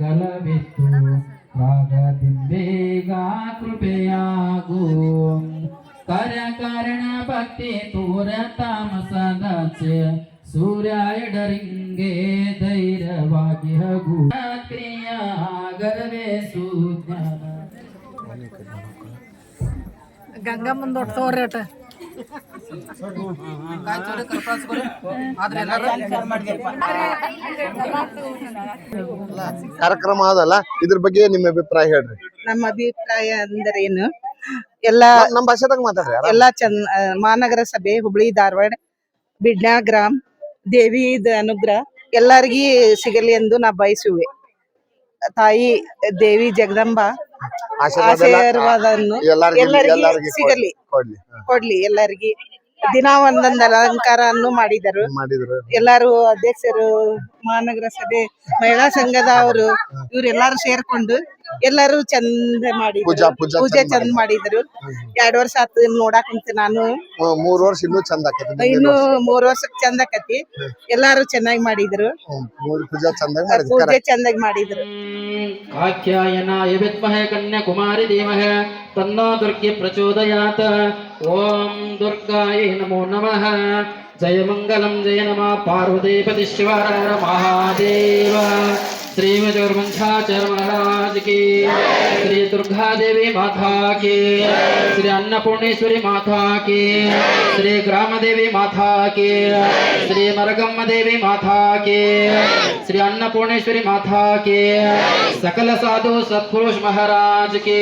ಮತಿಗೆ ಮಂಗಲವಿತ್ತು ರಾಗದಿಂಬೇಗ ಕೃಪೆಯಾಗು ಕಾರ್ಯಕಾರಣ ಭಕ್ತಿ ತೂರ ತಾಮಸದಾಚೆ ಸೂರ್ಯ ಎಡರಿಂಗೆ ಧೈರ್ಯವಾಗಿ ಹಗು ಕ್ರಿಯ ಗರವೇ ಸುಜ್ಞಾನ ಗಂಗಮ್ಮನ್ ದೊಡ್ಡ ತೋರೇಟ ಕಾರ್ಯಕ್ರಮ ಅದಲ್ಲ? ಇದ್ರ ಬಗ್ಗೆ ನಿಮ್ಮ ಅಭಿಪ್ರಾಯ ಹೇಳ್ರಿ. ನಮ್ಮ ಅಭಿಪ್ರಾಯ ಅಂದ್ರೆ ಏನು? ಎಲ್ಲಾ ನಮ್ಮ ನಮ್ ಭಾಷೆದಾಗ ಮಾತಾಡ್ರಿ ಎಲ್ಲ ಚಂದ ಮಹಾನಗರ ಸಭೆ ಹುಬ್ಳಿ ಧಾರವಾಡ ಬಿಡ್ನಾ ಗ್ರಾಮ್ ದೇವಿ ಅನುಗ್ರಹ ಎಲ್ಲರಿಗೂ ಸಿಗಲಿ ಎಂದು ನಾ ಬಯಸುವೆ. ತಾಯಿ ದೇವಿ ಜಗದಂಬ ಆಶೀರ್ವಾದವನ್ನು ಎಲ್ಲಾರ್ಗಿ ಸಿಗಲಿ. ಕೊಡ್ಲಿ. ಕೊಡ್ಲಿ ಎಲ್ಲರಿಗೂ. ದಿನ ಒಂದೊಂದು ಅಲಂಕಾರವನ್ನು ಮಾಡಿದರು. ಮಾಡಿದ್ರು. ಎಲ್ಲಾರು ಅಧ್ಯಕ್ಷರು ಮಹಾನಗರ ಸಭೆ ಮಹಿಳಾ ಸಂಘದ ಅವರು ಇವ್ರೆಲ್ಲಾರು ಸೇರ್ಕೊಂಡು ಎಲ್ಲರೂ ಚಂದ ಮಾಡಿ ಮಾಡಿದ್ರು. ಪೂಜಾ ಪೂಜೆ ಚಂದ ಚಂದ ಮಾಡಿದ್ರು. ಎರಡ್ ವರ್ಷ ಆತು ನೋಡಾಕ್ ಕುಂತ ನಾನು. ಮೂರ್ ವರ್ಷ ಇನ್ನೂ ಚಂದ ಆಕತಿ ಮುಂದಿನ ಇನ್ನು ವರ್ಷ. ಮೂರ್ ವರ್ಷಕ್ ಚಂದ ಆಕತಿ. ಎಲ್ಲಾರು ಚೆನ್ನಾಗಿ ಮಾಡಿದ್ರು. ಹ್ಮ್, ಮೂರ್ ಪೂಜಾ ಚಂದಾಗ ಮಾಡಿದ್ರಿ ಪೂಜೆ. ಚಂದಾಗಿ ಮಾಡಿದ್ರು. ಆಖ್ಯಾಯನಾಯ ವಿದ್ಮಹೇ ಕನ್ಯಾಕುಮಾರಿ ದೇವಹ ತನ್ನೋ ದುರ್ಗೆ ಪ್ರಚೋದಯಾತ. ಓಂ ದುರ್ಗಾಯ ನಮೋ ನಮಃ. ಜಯ ಮಂಗಲಂ ಜಯ ನಮಃ. ಪಾರ್ವತೀಪತಿ ಶಿವರ ಮಹಾದೇವ. श्री मजूरमंचाचर महाराज की श्री दुर्गा देवी माता की श्री अन्नपूर्णेश्वरी माता की श्री ग्राम देवी माता की श्री मरगम्म देवी माता की श्री अन्नपूर्णेश्वरी माता की सकल साधु सत्पुरुष महाराज की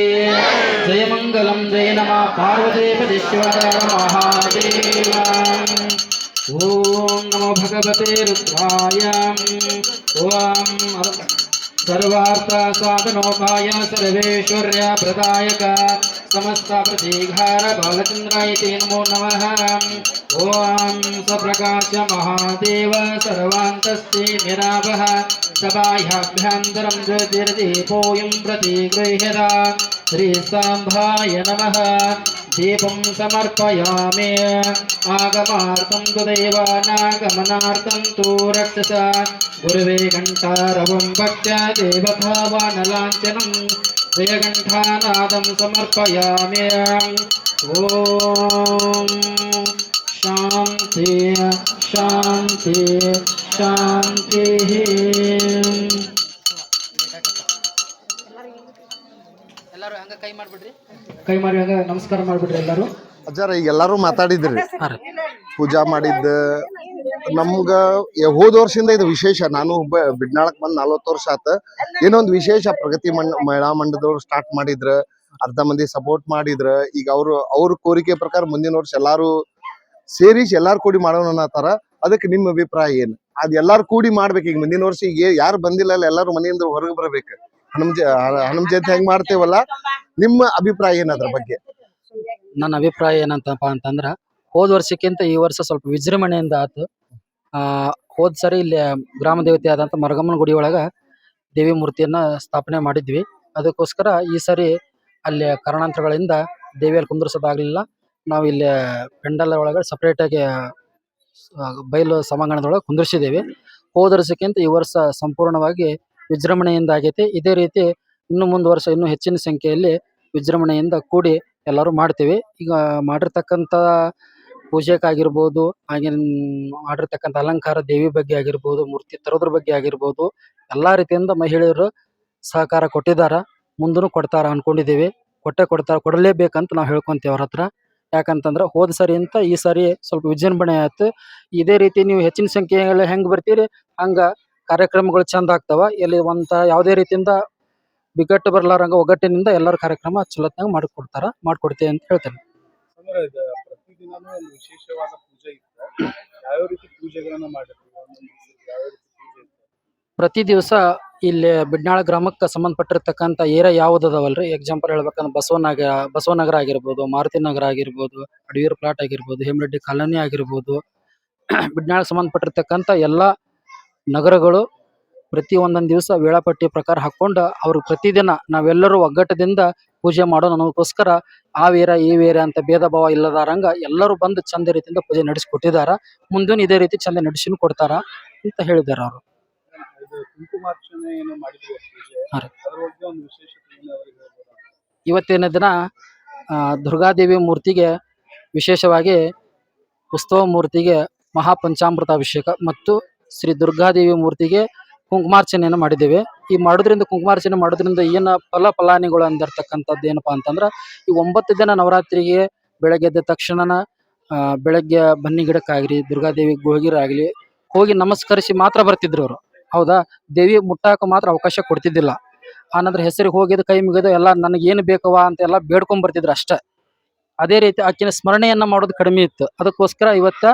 जय मंगलम जय नमः। पार्वतीपतीश्वर महादेव ఓం నమో భగవతే రుద్రాయ. ఓం సర్వార్థ సాధనోపాయ సర్వేశ్వర్య ప్రదాయక. సమస్త ప్రతీఘార బాలచంద్రాయ తే నమో నమ. ఓం సప్రకాశ మహాదేవ సర్వాంతస్తి నిరాభ. సబాహ్యాభ్యంతరం జ్యోతిర్దీపోయం ప్రతి श्रीसाम्भाय नमः दीपं समर्पयामि आगमार्थं तु देवानागमनार्थं तु रक्षस गुरुवे घण्टारवं भक्त्या देवभावानलाञ्छनं जयघण्टानादं समर्पयामि ॐ शान्ति शान्ति शान्तिः ಎಲ್ಲರೂ ಹಂಗ ಕೈ ಮಾಡ್ಬಿಡ್ರಿ. ಕೈ ಮಾಡಿ ಹಂಗ ನಮಸ್ಕಾರ ಮಾಡ್ಬಿಡ್ರಿ ಎಲ್ಲರೂ. ಅಜ್ಜಾರ ಈಗ ಎಲ್ಲರೂ ಮಾತಾಡಿದ್ರಿ. ಪೂಜಾ ಮಾಡಿದ್ದ. ನಮ್ಗ ಹೋದ ವರ್ಷದಿಂದ ಇದು ವಿಶೇಷ. ನಾನು ಒಬ್ಬ ಬಿಡ್ನಾಳಕ್ ಬಂದ್ ನಲ್ವತ್ತು ವರ್ಷ ಆತ. ಏನೋ ಒಂದು ವಿಶೇಷ ಪ್ರಗತಿ ಮಂಡ ಮಹಿಳಾ ಮಂಡದವ್ರು ಸ್ಟಾರ್ಟ್ ಮಾಡಿದ್ರ ಅರ್ಧ ಮಂದಿ ಸಪೋರ್ಟ್ ಮಾಡಿದ್ರ. ಈಗ ಅವ್ರು ಅವ್ರ ಕೋರಿಕೆ ಪ್ರಕಾರ ಮುಂದಿನ ವರ್ಷ ಎಲ್ಲಾರು ಸೇರಿಸಿ ಎಲ್ಲಾರು ಕೂಡಿ ಮಾಡೋಣ ಅನ್ನತಾರ ಅದಕ್ಕೆ ನಿಮ್ಮ ಅಭಿಪ್ರಾಯ ಏನು? ಅದ್ ಎಲ್ಲಾರು ಕೂಡಿ ಮಾಡ್ಬೇಕು ಈಗ ಮುಂದಿನ ವರ್ಷ. ಈಗ ಯಾರು ಬಂದಿಲ್ಲ ಅಲ್ಲ ಎಲ್ಲಾರು ಮನೆಯಿಂದ ಹೊರಗೆ ಬರ್ಬೇಕು. ಹನುಮ ಹನುಮ ಜಯಂತಿ ಹೆಂಗ್ ಮಾಡ್ತೇವಲ್ಲ? ನಿಮ್ಮ ಅಭಿಪ್ರಾಯ ಏನ್ ಅದ್ರ ಬಗ್ಗೆ? ನನ್ನ ಅಭಿಪ್ರಾಯ ಏನಂತಪ್ಪ ಅಂತಂದ್ರ, ಹೋದ ವರ್ಷಕ್ಕಿಂತ ಈ ವರ್ಷ ಸ್ವಲ್ಪ ವಿಜೃಂಭಣೆಯಿಂದ ಆತು. ಆ, ಹೋದ್ ಸರಿ ಇಲ್ಲಿ ಗ್ರಾಮ ದೇವತೆ ಆದಂತ ಮರಗಮ್ಮನ ಗುಡಿ ಒಳಗ ದೇವಿ ಮೂರ್ತಿಯನ್ನ ಸ್ಥಾಪನೆ ಮಾಡಿದ್ವಿ. ಅದಕ್ಕೋಸ್ಕರ ಈ ಸರಿ ಅಲ್ಲಿ ಕಾರಣಾಂತರಗಳಿಂದ ದೇವಿಯಲ್ಲಿ ಕುಂದರ್ಸೋದಾಗ್ಲಿಲ್ಲ. ನಾವು ಇಲ್ಲಿ ಪೆಂಡಲ್ ಒಳಗೆ ಸಪ್ರೇಟ್ ಆಗಿ ಬಯಲು ಸಭಾಂಗಣದೊಳಗೆ ಕುಂದ್ರಿಸಿದ್ದೇವೆ ಹೋದ ವರ್ಷಕ್ಕಿಂತ ಈ ವರ್ಷ ಸಂಪೂರ್ಣವಾಗಿ ವಿಜೃಂಭಣೆಯಿಂದ ಆಗೈತಿ. ಇದೇ ರೀತಿ ಇನ್ನು ಮುಂದ್ ವರ್ಷ ಇನ್ನು ಹೆಚ್ಚಿನ ಸಂಖ್ಯೆಯಲ್ಲಿ ವಿಜೃಂಭಣೆಯಿಂದ ಕೂಡಿ ಎಲ್ಲರೂ ಮಾಡ್ತೀವಿ. ಈಗ ಮಾಡಿರ್ತಕ್ಕಂಥ ಪೂಜೆಗಾಗಿರ್ಬೋದು, ಹಾಗೆ ಮಾಡಿರ್ತಕ್ಕಂತ ಅಲಂಕಾರ ದೇವಿ ಬಗ್ಗೆ ಆಗಿರ್ಬೋದು, ಮೂರ್ತಿ ತರೋದ್ರ ಬಗ್ಗೆ ಆಗಿರ್ಬೋದು, ಎಲ್ಲಾ ರೀತಿಯಿಂದ ಮಹಿಳೆಯರು ಸಹಕಾರ ಕೊಟ್ಟಿದಾರ. ಮುಂದೂ ಕೊಡ್ತಾರ ಅನ್ಕೊಂಡಿದೀವಿ. ಕೊಟ್ಟೆ ಕೊಡ್ತಾರ, ಕೊಡಲೇಬೇಕಂತ ನಾವು ಹೇಳ್ಕೊಂತೀವಿ ಅವ್ರ ಹತ್ರ. ಯಾಕಂತಂದ್ರೆ ಹೋದ ಸರಿ ಅಂತ ಈ ಸಾರಿ ಸ್ವಲ್ಪ ವಿಜೃಂಭಣೆ ಆಯ್ತು. ಇದೇ ರೀತಿ ನೀವು ಹೆಚ್ಚಿನ ಸಂಖ್ಯೆಯಲ್ಲಿ ಹೆಂಗ್ ಬರ್ತೀರಿ? ಹಂಗ ಕಾರ್ಯಕ್ರಮಗಳು ಚಂದ ಆಗ್ತಾವ. ಇಲ್ಲಿ ಒಂತ ಯಾವುದೇ ರೀತಿಯಿಂದ ಬಿಗಟ್ಟು ಬರ್ಲಾರಂಗ ಒಗ್ಗಟ್ಟಿನಿಂದ ಎಲ್ಲರ ಕಾರ್ಯಕ್ರಮ ಚಲೋತ್ನಾಗ ಮಾಡ್ಕೊಡ್ತಾರ ಮಾಡ್ಕೊಡ್ತೇವೆ ಅಂತ ಹೇಳ್ತೇನೆ. ವಿಶೇಷವಾದ ಪೂಜೆ ಯಾವ ರೀತಿ ಪೂಜೆಗಳನ್ನ ಪ್ರತಿ ದಿವಸ ಇಲ್ಲಿ ಬಿಡ್ನಾಳ ಗ್ರಾಮಕ್ಕೆ ಸಂಬಂಧಪಟ್ಟಿರ್ತಕ್ಕಂಥ ಏರಿಯಾ ಯಾವ್ದು ಅದಾವಲ್ರಿ ಎಕ್ಸಾಂಪಲ್ ಹೇಳ್ಬೇಕಂದ್ರೆ ಬಸವನಗರ ಬಸವನಗರ ಆಗಿರ್ಬೋದು ಮಾರುತಿ ನಗರ ಆಗಿರ್ಬೋದು ಅಡವೀರ್ ಪ್ಲಾಟ್ ಆಗಿರ್ಬೋದು ಹೇಮರೆಡ್ಡಿ ಕಾಲೋನಿ ಆಗಿರ್ಬೋದು ಬಿಡ್ನಾಳ ಸಂಬಂಧಪಟ್ಟಿರ್ತಕ್ಕಂಥ ಎಲ್ಲ ನಗರಗಳು ಪ್ರತಿ ಒಂದೊಂದು ದಿವಸ ವೇಳಾಪಟ್ಟಿ ಪ್ರಕಾರ ಹಾಕೊಂಡು ಅವ್ರು ಪ್ರತಿದಿನ ನಾವೆಲ್ಲರೂ ಒಗ್ಗಟ್ಟದಿಂದ ಪೂಜೆ ಮಾಡೋಣ ಅನ್ನೋದಕ್ಕೋಸ್ಕರ ಆ ವೇರ ಈ ವೇರ ಅಂತ ಭೇದ ಭಾವ ಇಲ್ಲದಾರಂಗ ಎಲ್ಲರೂ ಬಂದು ಚಂದ ರೀತಿಯಿಂದ ಪೂಜೆ ನಡೆಸಿಕೊಟ್ಟಿದ್ದಾರೆ ಮುಂದೂ ಇದೇ ರೀತಿ ಚಂದ ನಡೆಸಿನ ಕೊಡ್ತಾರ ಅಂತ ಹೇಳಿದಾರ ಅವರು? ಇವತ್ತಿನ ದಿನ ದುರ್ಗಾದೇವಿ ಮೂರ್ತಿಗೆ ವಿಶೇಷವಾಗಿ ಉತ್ಸವ ಮೂರ್ತಿಗೆ ಮಹಾಪಂಚಾಮೃತ ಅಭಿಷೇಕ ಮತ್ತು ಶ್ರೀ ದುರ್ಗಾದೇವಿ ಮೂರ್ತಿಗೆ ಕುಂಕುಮಾರ್ಚನೆಯನ್ನು ಮಾಡಿದ್ದೇವೆ. ಈ ಮಾಡೋದ್ರಿಂದ ಕುಂಕುಮಾರ್ಚನೆ ಮಾಡೋದ್ರಿಂದ ಏನ ಫಲ ಫಲಾನಿಗಳು ಅಂದಿರ್ತಕ್ಕಂಥದ್ದು ಏನಪ್ಪಾ ಅಂತಂದ್ರೆ, ಈ ಒಂಬತ್ತು ದಿನ ನವರಾತ್ರಿಗೆ ಬೆಳಗ್ಗೆ ಎದ್ದ ತಕ್ಷಣನ ಬೆಳಗ್ಗೆ ಬನ್ನಿ ಗಿಡಕ್ಕಾಗ್ಲಿ, ದುರ್ಗಾದೇವಿ ಗೋಗಿರಾಗ್ಲಿ ಹೋಗಿ ನಮಸ್ಕರಿಸಿ ಮಾತ್ರ ಬರ್ತಿದ್ರು ಅವರು. ಹೌದಾ? ದೇವಿ ಮುಟ್ಟಾಕ ಮಾತ್ರ ಅವಕಾಶ ಕೊಡ್ತಿದ್ದಿಲ್ಲ. ಆನಂತರ ಹೆಸರಿಗೆ ಹೋಗಿದ್ದು, ಕೈ ಮುಗಿದ ಎಲ್ಲ ನನಗೆ ಏನು ಬೇಕವ ಅಂತ ಎಲ್ಲ ಬೇಡ್ಕೊಂಡ್ ಬರ್ತಿದ್ರು ಅಷ್ಟೇ. ಅದೇ ರೀತಿ ಆಕಿನ ಸ್ಮರಣೆಯನ್ನ ಮಾಡೋದು ಕಡಿಮೆ ಇತ್ತು. ಅದಕ್ಕೋಸ್ಕರ ಇವತ್ತ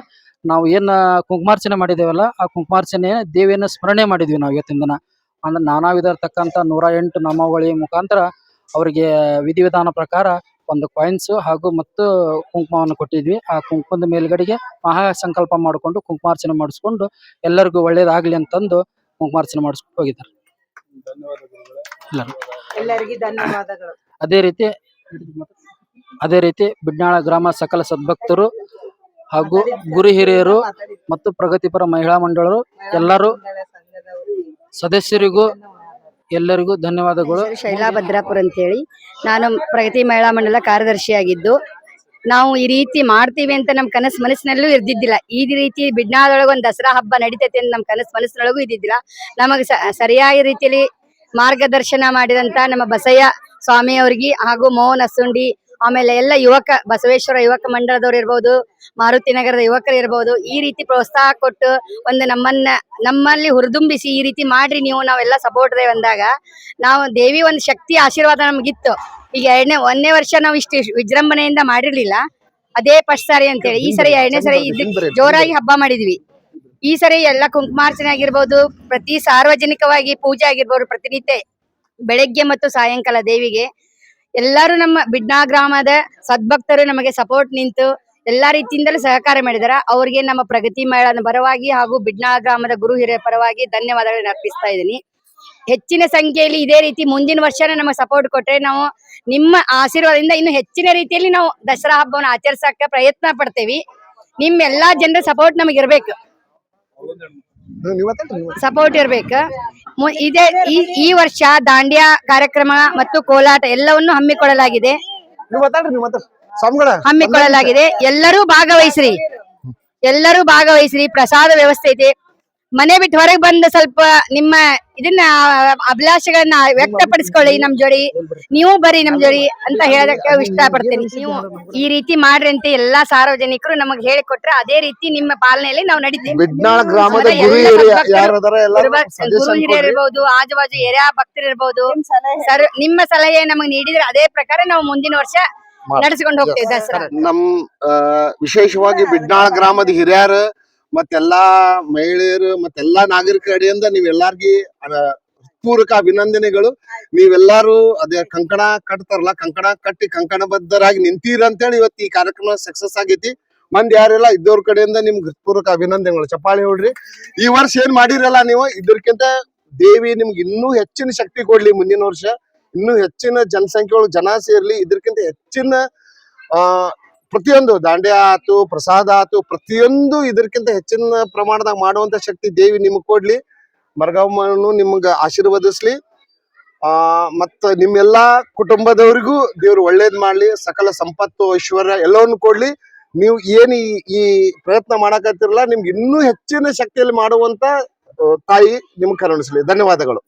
ನಾವು ಏನ್ ಕುಂಕುಮಾರ್ಚನೆ ಮಾಡಿದೇವಲ್ಲ ಆ ಕುಂಕುಮಾರ್ಚನೆ ದೇವಿಯನ್ನು ಸ್ಮರಣೆ ಮಾಡಿದ್ವಿ ನಾವು ಇವತ್ತಿನ ದಿನ. ಅಂದ್ರೆ ನಾನಾ ವಿಧ ಇರ್ತಕ್ಕಂಥ ನೂರ ಎಂಟು ನಾಮಾವಳಿ ಮುಖಾಂತರ ಅವರಿಗೆ ವಿಧಿವಿಧಾನ ಪ್ರಕಾರ ಒಂದು ಕಾಯಿನ್ಸ್ ಹಾಗೂ ಮತ್ತು ಕುಂಕುಮವನ್ನು ಕೊಟ್ಟಿದ್ವಿ. ಆ ಕುಂಕುಮದ ಮೇಲ್ಗಡೆಗೆ ಮಹಾ ಸಂಕಲ್ಪ ಮಾಡಿಕೊಂಡು ಕುಂಕುಮಾರ್ಚನೆ ಮಾಡಿಸ್ಕೊಂಡು ಎಲ್ಲರಿಗೂ ಒಳ್ಳೇದಾಗ್ಲಿ ಅಂತಂದು ಕುಂಕುಮಾರ್ಚನೆ ಮಾಡಿಸ್ಕೊಂಡು ಹೋಗಿದ್ದಾರೆ. ಧನ್ಯವಾದಗಳು. ಅದೇ ರೀತಿ ಅದೇ ರೀತಿ ಬಿಡ್ನಾಳ ಗ್ರಾಮ ಸಕಲ ಸದ್ಭಕ್ತರು ಹಾಗೂ ಗುರು ಹಿರಿಯರು ಮತ್ತು ಪ್ರಗತಿಪರ ಮಹಿಳಾ ಮಂಡಳರು ಎಲ್ಲರೂ ಸದಸ್ಯರಿಗೂ ಎಲ್ಲರಿಗೂ ಧನ್ಯವಾದಗಳು. ಶೈಲಾ ಭದ್ರಾಪುರ ಅಂತೇಳಿ. ನಾನು ಪ್ರಗತಿ ಮಹಿಳಾ ಮಂಡಳ ಕಾರ್ಯದರ್ಶಿಯಾಗಿದ್ದು ನಾವು ಈ ರೀತಿ ಮಾಡ್ತೀವಿ ಅಂತ ನಮ್ ಕನಸು ಮನಸ್ಸಿನಲ್ಲೂ ಇರ್ದಿದ್ದಿಲ್ಲ. ಈ ರೀತಿ ಬಿಡ್ನಾದೊಳಗೆ ಒಂದು ದಸರಾ ಹಬ್ಬ ನಡೀತೈತೆ ಅಂತ ನಮ್ ಕನಸು ಮನಸ್ಸಿನೊಳಗೂ ಇದ್ದಿದ್ದಿಲ್ಲ. ನಮಗೆ ಸರಿಯಾದ ರೀತಿಯಲ್ಲಿ ಮಾರ್ಗದರ್ಶನ ಮಾಡಿದಂತ ನಮ್ಮ ಬಸಯ್ಯ ಸ್ವಾಮಿ ಅವ್ರಿಗೆ ಹಾಗೂ ಮೋಹನ್ ಅಸುಂಡಿ ಆಮೇಲೆ ಎಲ್ಲ ಯುವಕ ಬಸವೇಶ್ವರ ಯುವಕ ಮಂಡಲದವ್ರು ಇರ್ಬೋದು ಮಾರುತಿ ನಗರದ ಯುವಕರು ಇರ್ಬೋದು ಈ ರೀತಿ ಪ್ರೋತ್ಸಾಹ ಕೊಟ್ಟು ಒಂದು ನಮ್ಮನ್ನ ನಮ್ಮಲ್ಲಿ ಹುರಿದುಂಬಿಸಿ ಈ ರೀತಿ ಮಾಡ್ರಿ ನೀವು ನಾವೆಲ್ಲ ಸಪೋರ್ಟ್ ಅಂದಾಗ ನಾವು ದೇವಿ ಒಂದು ಶಕ್ತಿ ಆಶೀರ್ವಾದ ನಮ್ಗಿತ್ತು. ಈಗ ಎರಡನೇ ಒಂದನೇ ವರ್ಷ ನಾವು ಇಷ್ಟು ವಿಜೃಂಭಣೆಯಿಂದ ಮಾಡಿರ್ಲಿಲ್ಲ. ಅದೇ ಫಸ್ಟ್ ಸಾರಿ ಅಂತೇಳಿ. ಈ ಸರಿ ಎರಡನೇ ಸರಿ ಜೋರಾಗಿ ಹಬ್ಬ ಮಾಡಿದ್ವಿ. ಈ ಸರಿ ಎಲ್ಲ ಕುಂಕುಮಾರ್ಚನೆ ಆಗಿರ್ಬೋದು ಪ್ರತಿ ಸಾರ್ವಜನಿಕವಾಗಿ ಪೂಜೆ ಆಗಿರ್ಬೋದು ಪ್ರತಿನಿತ್ಯ ಬೆಳಗ್ಗೆ ಮತ್ತು ಸಾಯಂಕಾಲ ದೇವಿಗೆ. ಎಲ್ಲರೂ ನಮ್ಮ ಬಿಡ್ನಾ ಗ್ರಾಮದ ಸದ್ಭಕ್ತರು ನಮಗೆ ಸಪೋರ್ಟ್ ನಿಂತು ಎಲ್ಲಾ ರೀತಿಯಿಂದಲೂ ಸಹಕಾರ ಮಾಡಿದಾರ. ಅವ್ರಿಗೆ ನಮ್ಮ ಪ್ರಗತಿ ಮೇಳನ ಪರವಾಗಿ ಹಾಗೂ ಬಿಡ್ನಾ ಗ್ರಾಮದ ಗುರು ಹಿರಿಯ ಪರವಾಗಿ ಧನ್ಯವಾದಗಳನ್ನ ಅರ್ಪಿಸ್ತಾ ಇದ್ದೀನಿ. ಹೆಚ್ಚಿನ ಸಂಖ್ಯೆಯಲ್ಲಿ ಇದೇ ರೀತಿ ಮುಂದಿನ ವರ್ಷನ ನಮಗೆ ಸಪೋರ್ಟ್ ಕೊಟ್ರೆ ನಾವು ನಿಮ್ಮ ಆಶೀರ್ವಾದದಿಂದ ಇನ್ನು ಹೆಚ್ಚಿನ ರೀತಿಯಲ್ಲಿ ನಾವು ದಸರಾ ಹಬ್ಬವನ್ನು ಆಚರಿಸಕ್ಕೆ ಪ್ರಯತ್ನ ಪಡ್ತೇವಿ. ನಿಮ್ಮೆಲ್ಲಾ ಜನರ ಸಪೋರ್ಟ್ ನಮಗೆ ಸಪೋರ್ಟ್ ಇರ್ಬೇಕು. ಇದೇ ಈ ವರ್ಷ ದಾಂಡಿಯಾ ಕಾರ್ಯಕ್ರಮ ಮತ್ತು ಕೋಲಾಟ ಎಲ್ಲವನ್ನು ಹಮ್ಮಿಕೊಳ್ಳಲಾಗಿದೆ. ಹಮ್ಮಿಕೊಳ್ಳಲಾಗಿದೆ. ಎಲ್ಲರೂ ಭಾಗವಹಿಸ್ರಿ. ಎಲ್ಲರೂ ಭಾಗವಹಿಸ್ರಿ. ಪ್ರಸಾದ ವ್ಯವಸ್ಥೆ ಇದೆ. ಮನೆ ಬಿಟ್ಟು ಹೊರಗೆ ಬಂದು ಸ್ವಲ್ಪ ನಿಮ್ಮ ಇದನ್ನ ಅಭಿಲಾಷೆಗಳನ್ನ ವ್ಯಕ್ತಪಡಿಸ್ಕೊಳ್ಳಿ ನಮ್ ಜೋಡಿ. ನೀವು ಬರ್ರಿ ನಮ್ ಜೋಡಿ ಅಂತ ಹೇಳೋದಕ್ಕೆ ಇಷ್ಟಪಡ್ತೀನಿ. ನೀವು ಈ ರೀತಿ ಮಾಡ್ರಿ ಅಂತ ಎಲ್ಲಾ ಸಾರ್ವಜನಿಕರು ನಮಗ್ ಹೇಳಿಕೊಟ್ರೆ ಅದೇ ರೀತಿ ನಿಮ್ಮ ಪಾಲನೆಯಲ್ಲಿ ನಾವು ನಡೀತೀವಿ. ಬಿಡ್ನಾಳ ಗ್ರಾಮದ ಮತ್ತೆ ಗುರು ಎಲ್ಲ ಹಿರಿಯ ಭಕ್ತರು, ಯಾರದಾರ ಎಲ್ಲ ಗುರು ಭಕ್- ಹಿರಿಯರು ಇರ್ಬೋದು ಆಜು ಬಾಜು ಏರಿಯಾ ಭಕ್ತರು ಇರ್ಬಹುದು ಸರ್ ನಿಮ್ಮ ಸಲಹೆ ನಮಗ್ ನೀಡಿದ್ರೆ ಅದೇ ಪ್ರಕಾರ ನಾವು ಮುಂದಿನ ವರ್ಷ ನಡೆಸಿಕೊಂಡು ನಡೆಸ್ಕೊಂಡು ಹೋಗ್ತೇವೆ ದಸರಾ. ನಮ್ ವಿಶೇಷವಾಗಿ ಬಿಡ್ನಾಳ ಗ್ರಾಮದ ಹಿರಿಯರು ಮತ್ತೆಲ್ಲಾ ಮಹಿಳೆಯರು ಮತ್ತೆಲ್ಲಾ ನಾಗರಿಕ ಅಡಿಯಿಂದ ನೀವೆಲ್ಲಾರ್ಗಿ ಪೂರಕ ಅಭಿನಂದನೆಗಳು. ನೀವೆಲ್ಲಾರು ಅದೇ ಕಂಕಣ ಕಟ್ತಾರಲ್ಲ, ಕಂಕಣ ಕಟ್ಟಿ ಕಂಕಣಬದ್ಧರಾಗಿ ನಿಂತೀರ ಅಂತೇಳಿ ಇವತ್ತು ಈ ಕಾರ್ಯಕ್ರಮ ಸಕ್ಸಸ್ ಆಗೈತಿ. ಮಂದಿ ಯಾರೆಲ್ಲ ಇದ್ದವ್ರ ಕಡೆಯಿಂದ ನಿಮ್ಗೆ ಹೃತ್ಪೂರ್ವಕ ಅಭಿನಂದನೆಗಳು. ಚಪ್ಪಾಳಿ ಹೊಡ್ರಿ. ಈ ವರ್ಷ ಏನ್ ಮಾಡಿರಲ್ಲ ನೀವು, ಇದ್ರಕ್ಕಿಂತ ದೇವಿ ನಿಮ್ಗೆ ಇನ್ನೂ ಹೆಚ್ಚಿನ ಶಕ್ತಿ ಕೊಡ್ಲಿ ಮುಂದಿನ ವರ್ಷ. ಇನ್ನೂ ಹೆಚ್ಚಿನ ಜನಸಂಖ್ಯೆ ಒಳಗೆ ಜನ ಸೇರ್ಲಿ ಇದಕ್ಕಿಂತ ಹೆಚ್ಚಿನ, ಆ ಪ್ರತಿಯೊಂದು ದಾಂಡ್ಯ ಆತು, ಪ್ರಸಾದ ಆತು, ಪ್ರತಿಯೊಂದು ಇದಕ್ಕಿಂತ ಹೆಚ್ಚಿನ ಪ್ರಮಾಣದಾಗ ಮಾಡುವಂತ ಶಕ್ತಿ ದೇವಿ ನಿಮಗ್ ಕೊಡ್ಲಿ. ಮರಗಮ್ಮನು ನಿಮ್ಗ ಆಶೀರ್ವದಿಸ್ಲಿ. ಆ, ಮತ್ತ ನಿಮ್ಮೆಲ್ಲಾ ಕುಟುಂಬದವರಿಗೂ ದೇವ್ರು ಒಳ್ಳೇದ್ ಮಾಡ್ಲಿ, ಸಕಲ ಸಂಪತ್ತು ಐಶ್ವರ್ಯ ಎಲ್ಲವನ್ನು ಕೊಡ್ಲಿ. ನೀವು ಏನ್ ಈ ಪ್ರಯತ್ನ ಮಾಡಕತ್ತಿರಲ್ಲ, ನಿಮ್ಗೆ ಇನ್ನೂ ಹೆಚ್ಚಿನ ಶಕ್ತಿಯಲ್ಲಿ ಮಾಡುವಂತ ತಾಯಿ ನಿಮ್ಗೆ ಕರುಣಿಸ್ಲಿ. ಧನ್ಯವಾದಗಳು.